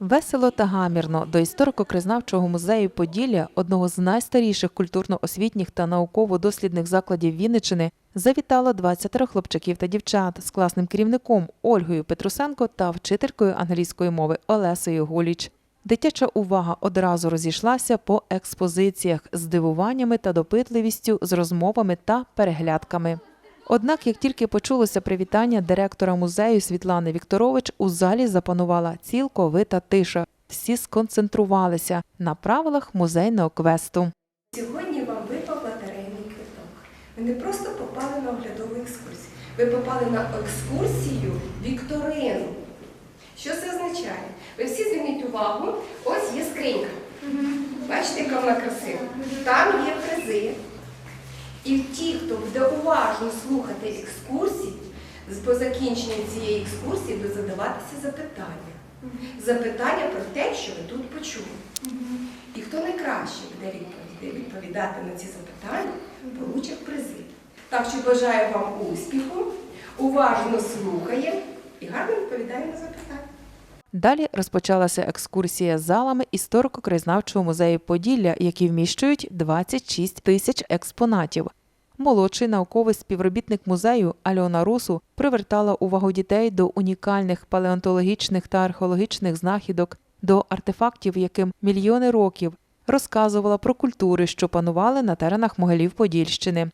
Весело та гамірно до історико-краєзнавчого музею Поділля, одного з найстаріших культурно-освітніх та науково-дослідних закладів Вінничини, завітало 20 хлопчаків та дівчат з класним керівником Ольгою Петрусенко та вчителькою англійської мови Олесею Гуліч. Дитяча увага одразу розійшлася по експозиціях з дивуваннями та допитливістю, з розмовами та переглядками. Однак, як тільки почулося привітання директора музею Світлани Вікторович, у залі запанувала цілковита тиша. Всі сконцентрувалися на правилах музейного квесту. Сьогодні вам випав лотерейний квиток. Ви не просто попали на оглядову екскурсію. Ви попали на екскурсію Вікторину. Що це означає? Ви всі зверніть увагу, ось є скринька. Бачите, яка вона красива? Там є призи. І ті, хто буде уважно слухати екскурсії, з- по закінченню цієї екскурсії буде задаватися запитання. Запитання про те, що ви тут почули. І хто найкраще буде відповідати на ці запитання, получить призи. Так що бажаю вам успіху, уважно слухає і гарно відповідає на запитання. Далі розпочалася екскурсія залами історико-краєзнавчого музею Поділля, які вміщують 26 тисяч експонатів. Молодший науковий співробітник музею Альона Русу привертала увагу дітей до унікальних палеонтологічних та археологічних знахідок, до артефактів, яким мільйони років, розказувала про культури, що панували на теренах могилів Подільщини.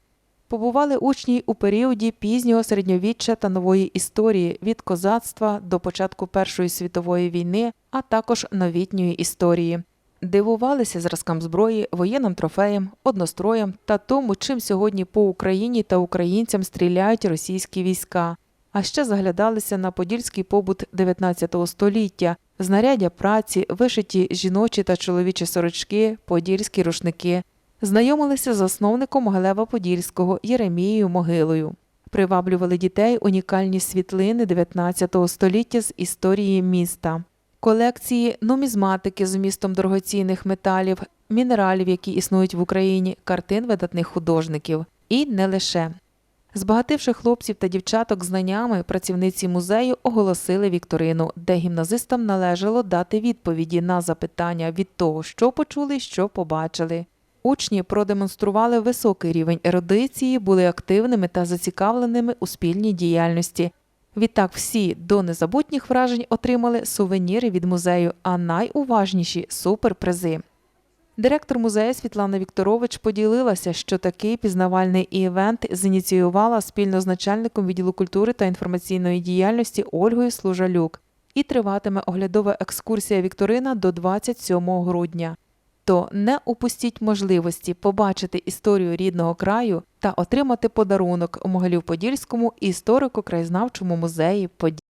Побували учні у періоді пізнього середньовіччя та нової історії від козацтва до початку Першої світової війни, а також новітньої історії. Дивувалися зразкам зброї, воєнним трофеям, одностроям та тому, чим сьогодні по Україні та українцям стріляють російські війська. А ще заглядалися на подільський побут 19 століття, знаряддя праці, вишиті жіночі та чоловічі сорочки, подільські рушники, знайомилися з засновником Могилева-Подільського Єремією Могилою. Приваблювали дітей унікальні світлини 19 століття з історії міста, колекції нумізматики з вмістом дорогоцінних металів, мінералів, які існують в Україні, картин видатних художників. І не лише. Збагативши хлопців та дівчаток знаннями, працівниці музею оголосили вікторину, де гімназистам належало дати відповіді на запитання від того, що почули, що побачили. Учні продемонстрували високий рівень ерудиції, були активними та зацікавленими у спільній діяльності. Відтак всі до незабутніх вражень отримали сувеніри від музею, а найуважніші суперпризи. Директор музею Світлана Вікторович поділилася, що такий пізнавальний івент зініціювала спільно з начальником відділу культури та інформаційної діяльності Ольгою Служалюк. І триватиме оглядова екскурсія Вікторина до 27 грудня. То не упустіть можливості побачити історію рідного краю та отримати подарунок у Могилів-Подільському історико-краєзнавчому музеї Поділля.